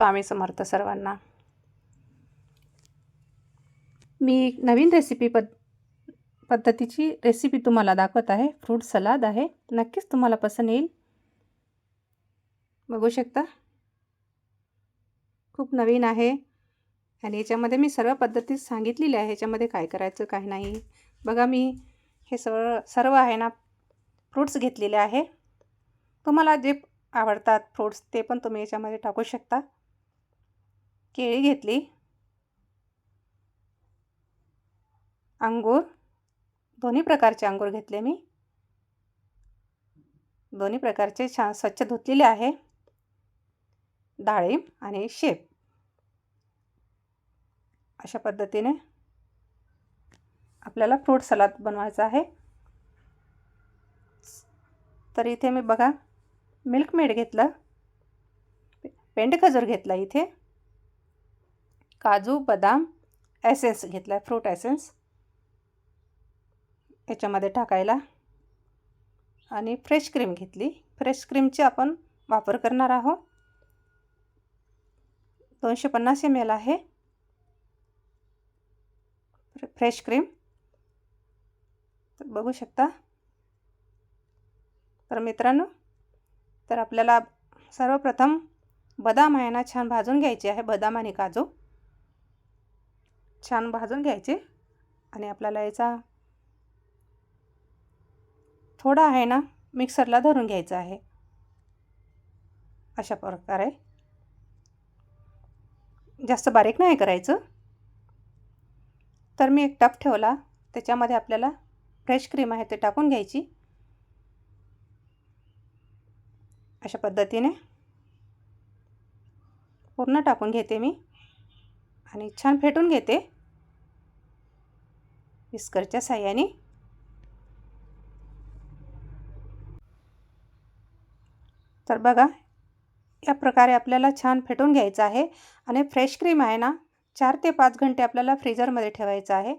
स्वामी समर्थ सर्वांना. मी एक नवीन रेसिपी पद पद्धतीची रेसिपी तुम्हाला दाखवत आहे. फ्रूट सलाद आहे. नक्कीच तुम्हाला पसंत येईल. बघू शकता. खूप नवीन आहे. आणि याच्यामध्ये मी सर्व पद्धती सांगितलेली आहे. ह्याच्यामध्ये काय करायचं काय नाही. बघा मी हे सर्व सर्व आहे ना फ्रूट्स घेतलेले आहे. तुम्हाला जे आवडतात फ्रूट्स ते पण तुम्ही याच्यामध्ये टाकू शकता. केळी घेतली. अंगूर. दोन्ही प्रकारचे अंगूर घेतले मी. दोन्ही प्रकारचे छान स्वच्छ धुतलेले आहे. डाळिंब आणि शेप. अशा पद्धतीने आपल्याला फ्रूट सलाद बनवायचा आहे. तर इथे मी बघा मिल्क मेड घेतलं. पेंड खजूर घेतला इथे. काजू बदाम ॲसेन्स घेतला आहे फ्रूट ॲसेन्स याच्यामध्ये टाकायला. आणि फ्रेश क्रीम घेतली. फ्रेश क्रीमची आपण वापर करणार आहोत. दोनशे पन्नास एम एल आहे. फ्रेश क्रीम तर बघू शकता. तर मित्रांनो तर आपल्याला सर्वप्रथम बदाम आहे ना छान भाजून घ्यायचे आहे. बदाम आणि काजू. छान भाजून घ्यायचे आणि आपल्याला याचा थोडा आहे ना मिक्सरला धरून घ्यायचा आहे. अशा प्रकारे. जास्त बारीक नाही करायचं. तर मी एक टप ठेवला. त्याच्यामध्ये आपल्याला फ्रेश क्रीम आहे ते टाकून घ्यायची. अशा पद्धतीने. पूर्ण टाकून घेते मी. आणि छान फेटून घेते. विस्करच्या साह्याने. तर बघा या प्रकारे आपल्याला छान फेटून घ्यायचं आहे आणि फ्रेश क्रीम आहे ना चार ते पाच घंटे आपल्याला फ्रीजरमध्ये ठेवायचं आहे.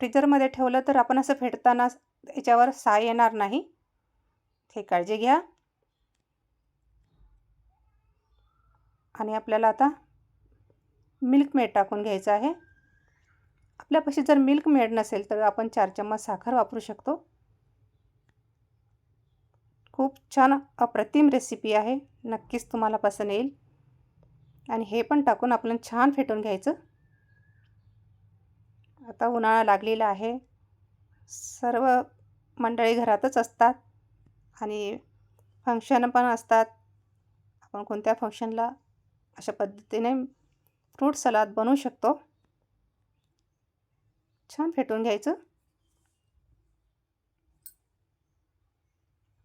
फ्रीजरमध्ये ठेवलं तर आपण असं फेटताना याच्यावर साय येणार नाही. हे काळजी घ्या. आणि आपल्याला आता मिल्क मेड टाकून घ्यायचं आहे. आपल्यापाशी जर मिल्क मेड नसेल तर आपण चार चम्मच साखर वापरू शकतो. खूप छान अप्रतिम रेसिपी आहे. नक्कीच तुम्हाला पसंत येईल. आणि हे पण टाकून आपण छान फेटून घ्यायचं. आता उन्हाळा लागलेला आहे. सर्व मंडळी घरातच असतात. आणि फंक्शन पण असतात. आपण कोणत्या फंक्शनला अशा पद्धतीने फ्रूट सलाद बनवू शकतो. छान फेटून घ्यायचं.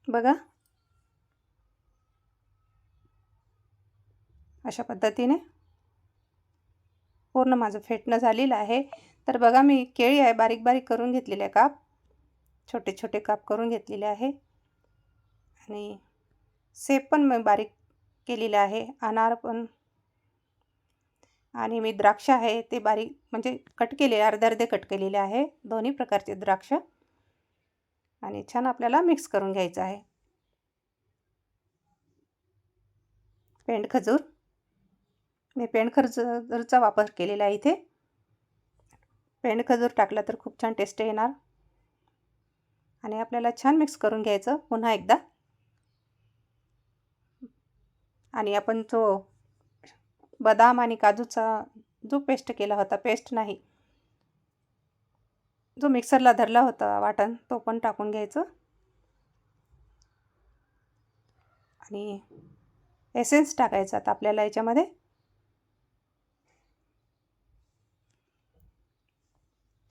बघा. अशा पद्धतीने. पूर्ण माझं फेटणं झालेलं आहे. तर बघा मी केळी आहे बारीक बारीक करून घेतलेले आहे काप. छोटे छोटे काप करून घेतलेले आहे. आणि सेब पण मी बारीक केलेलं आहे. अनार पण आणि मी द्राक्ष आहे ते बारीक म्हणजे कट केले अर्धे अर्धे कट केलेले आहे. दोन्ही प्रकारचे द्राक्ष. आणि छान आपल्याला मिक्स करून घ्यायचं आहे. पेंड खजूर. मी पेंड खजूरचा वापर केलेला आहे इथे. पेंड खजूर टाकला तर खूप छान टेस्ट येणार. आणि आपल्याला छान मिक्स करून घ्यायचं पुन्हा एकदा. आणि आपण जो बदाम आणि काजूचा जो पेस्ट केला होता पेस्ट नाही. जो मिक्सरला धरला होता वाटण तो पण टाकून घ्यायचं. आणि एसेन्स टाकायचा आता आपल्याला याच्यामध्ये.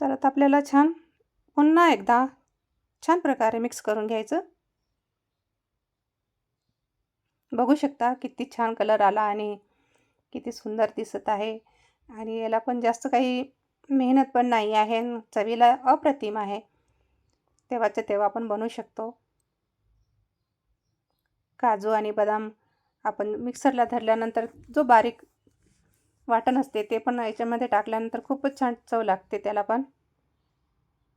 तर आता आपल्याला छान पुन्हा एकदा छान प्रकारे मिक्स करून घ्यायचं. बघू शकता किती छान कलर आला आणि किती सुंदर दिसत आहे. आणि याला पण जास्त काही मेहनत पण नाही आहे. चवीला अप्रतिम आहे. तेव्हाच्या तेव्हा आपण बनवू शकतो. काजू आणि बदाम आपण मिक्सरला धरल्यानंतर जो बारीक वाटण असते ते पण याच्यामध्ये टाकल्यानंतर खूपच छान चव लागते त्याला पण.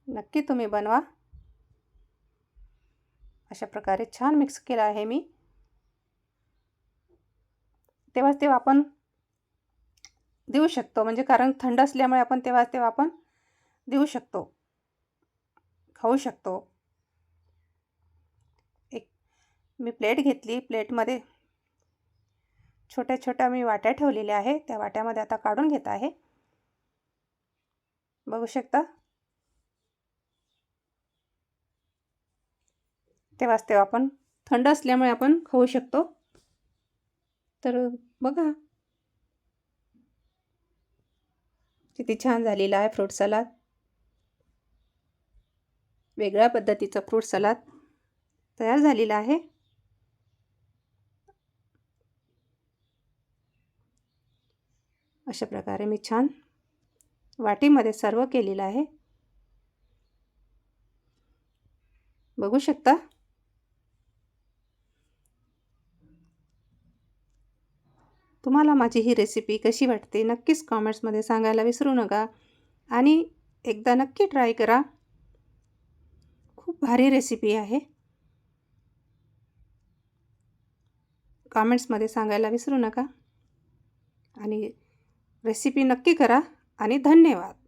नक्की तुम्ही बनवा. अशा प्रकारे छान मिक्स केलं आहे मी. तेव्हाच तेव्हा आपण देऊ शकतो. म्हणजे कारण थंड असल्यामुळे आपण तेव्हाच तेव्हा आपण देऊ शकतो. खाऊ शकतो. एक मी प्लेट घेतली. प्लेटमध्ये छोट्या छोट्या मी वाट्या ठेवलेल्या आहे. त्या वाट्यामध्ये आता काढून घेत आहे. बघू शकता? तेव्हाच तेव्हा आपण थंड असल्यामुळे आपण खाऊ शकतो. तर बघा. किती छान झालेला आहे फ्रूट सलाद वेगळ्या पद्धतीचा फ्रूट सलाद तयार झालेला आहे. अशा प्रकारे मी छान वाटीमध्ये सर्व केलेलं आहे. बघू शकता? तुम्हाला माझी ही रेसिपी कशी वाटते नक्कीच कॉमेंट्समध्ये सांगायला विसरू नका. आणि एकदा नक्की ट्राय करा. खूप भारी रेसिपी आहे. कॉमेंट्समध्ये सांगायला विसरू नका. आणि रेसिपी नक्की करा. आणि धन्यवाद.